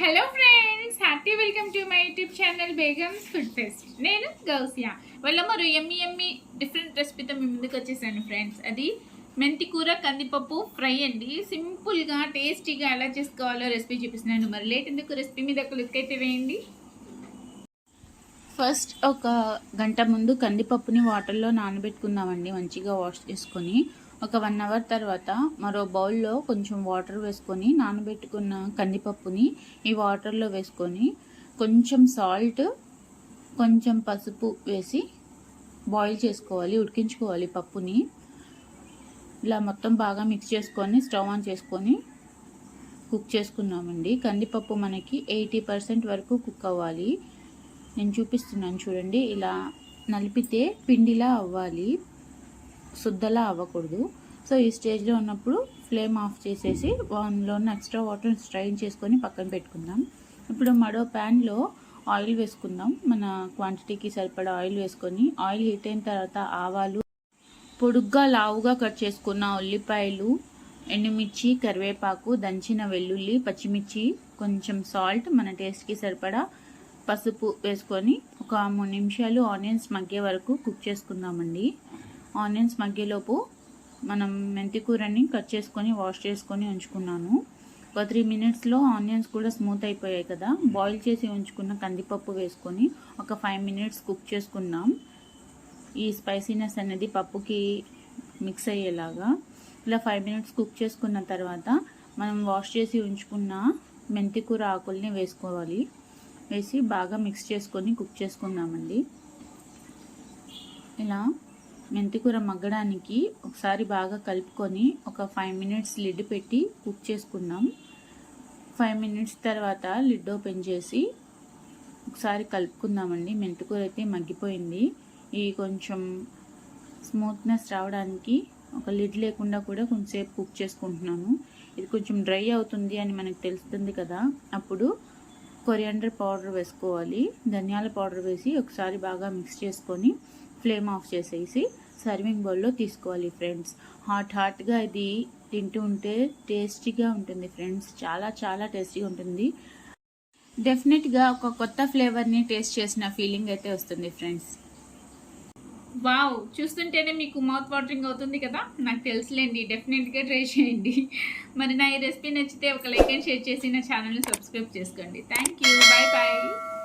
Hello friends happy welcome to my YouTube channel Begum's food fest నేను గౌసియా. వాళ్ళ మరో ఎమ్మి ఎమ్మి different రెసిపీతో మీ ముందుకు వచ్చేసాను ఫ్రెండ్స్ అది మెంతి కూర కందిపప్పు ఫ్రై అండి. సింపుల్గా టేస్టీగా ఎలా చేసుకోవాలో రెసిపీ చూపిస్తున్నాను. మరి లేట్ ఎందుకు రెసిపీ మీద ఒక లుక్ అయితే వేయండి. ఫస్ట్ ఒక గంట ముందు కందిపప్పుని వాటర్లో నానబెట్టుకుందామండి. మంచిగా వాష్ చేసుకొని ఒక వన్ అవర్ తర్వాత మరో బౌల్లో కొంచెం వాటర్ వేసుకొని నానబెట్టుకున్న కందిపప్పుని ఈ వాటర్లో వేసుకొని కొంచెం సాల్ట్ కొంచెం పసుపు వేసి బాయిల్ చేసుకోవాలి ఉడికించుకోవాలి పప్పుని. ఇలా మొత్తం బాగా మిక్స్ చేసుకొని స్టవ్ ఆన్ చేసుకొని కుక్ చేసుకున్నామండి. కందిపప్పు మనకి ఎయిటీ పర్సెంట్ వరకు కుక్ అవ్వాలి. నేను చూపిస్తున్నాను చూడండి ఇలా నలిపితే పిండిలా అవ్వాలి. శుద్ధలా అవ్వకూడదు. సో ఈ స్టేజ్లో ఉన్నప్పుడు ఫ్లేమ్ ఆఫ్ చేసేసి వాన్లో ఉన్న ఎక్స్ట్రా వాటర్ స్ట్రైన్ చేసుకొని పక్కన పెట్టుకుందాం. ఇప్పుడు మరో ప్యాన్లో ఆయిల్ వేసుకుందాం. మన క్వాంటిటీకి సరిపడా ఆయిల్ వేసుకొని ఆయిల్ హీట్ అయిన తర్వాత ఆవాలు పొడుగ్గా లావుగా కట్ చేసుకున్న ఉల్లిపాయలు ఎండుమిర్చి కరివేపాకు దంచిన వెల్లుల్లి పచ్చిమిర్చి కొంచెం సాల్ట్ మన టేస్ట్కి సరిపడా పసుపు వేసుకొని ఒక మూడు నిమిషాలు ఆనియన్స్ మగ్గే వరకు కుక్ చేసుకుందామండి. ఆనియన్స్ మగ్గేలోపు మనం మెంతికూరని కట్ చేసుకొని వాష్ చేసుకొని ఉంచుకున్నాను. ఒక త్రీ మినిట్స్లో ఆనియన్స్ కూడా స్మూత్ అయిపోయాయి కదా. బాయిల్ చేసి ఉంచుకున్న కందిపప్పు వేసుకొని ఒక ఫైవ్ మినిట్స్ కుక్ చేసుకున్నాం ఈ స్పైసీనెస్ అనేది పప్పుకి మిక్స్ అయ్యేలాగా. ఇలా ఫైవ్ మినిట్స్ కుక్ చేసుకున్న తర్వాత మనం వాష్ చేసి ఉంచుకున్న మెంతికూర ఆకుల్ని వేసుకోవాలి. వేసి బాగా మిక్స్ చేసుకొని కుక్ చేసుకుందామండి. ఇలా మెంతికూర మగ్గడానికి ఒకసారి బాగా కలుపుకొని ఒక ఫైవ్ మినిట్స్ లిడ్ పెట్టి కుక్ చేసుకున్నాం ఫైవ్ మినిట్స్ తర్వాత లిడ్ ఓపెన్ చేసి ఒకసారి కలుపుకుందామండి. మెంతికూర అయితే మగ్గిపోయింది. ఈ కొంచెం స్మూత్నెస్ రావడానికి ఒక లిడ్ లేకుండా కూడా కొంచెంసేపు కుక్ చేసుకుంటున్నాను. ఇది కొంచెం డ్రై అవుతుంది అని మనకు తెలుస్తుంది కదా. అప్పుడు కొరియాండర్ పౌడర్ వేసుకోవాలి. ధనియాల పౌడర్ వేసి ఒకసారి బాగా మిక్స్ చేసుకొని ఫ్లేమ్ ఆఫ్ చేసేసి సర్వింగ్ బౌల్లో తీసుకోవాలి ఫ్రెండ్స్. హాట్ హాట్గా ఇది తింటూ ఉంటే టేస్టీగా ఉంటుంది ఫ్రెండ్స్. చాలా చాలా టేస్టీగా ఉంటుంది. డెఫినెట్గా ఒక కొత్త ఫ్లేవర్ని టేస్ట్ చేసిన ఫీలింగ్ అయితే వస్తుంది ఫ్రెండ్స్. వావ్! చూస్తుంటేనే మీకు మౌత్ వాటరింగ్ అవుతుంది కదా? నాకు తెలుసులేండి. డెఫినెట్గా ట్రై చేయండి. మరి నా ఈ రెసిపీ నచ్చితే ఒక లైక్ అండ్ షేర్ చేసి నా ఛానల్ని సబ్స్క్రైబ్ చేసుకోండి. Thank you. Bye bye.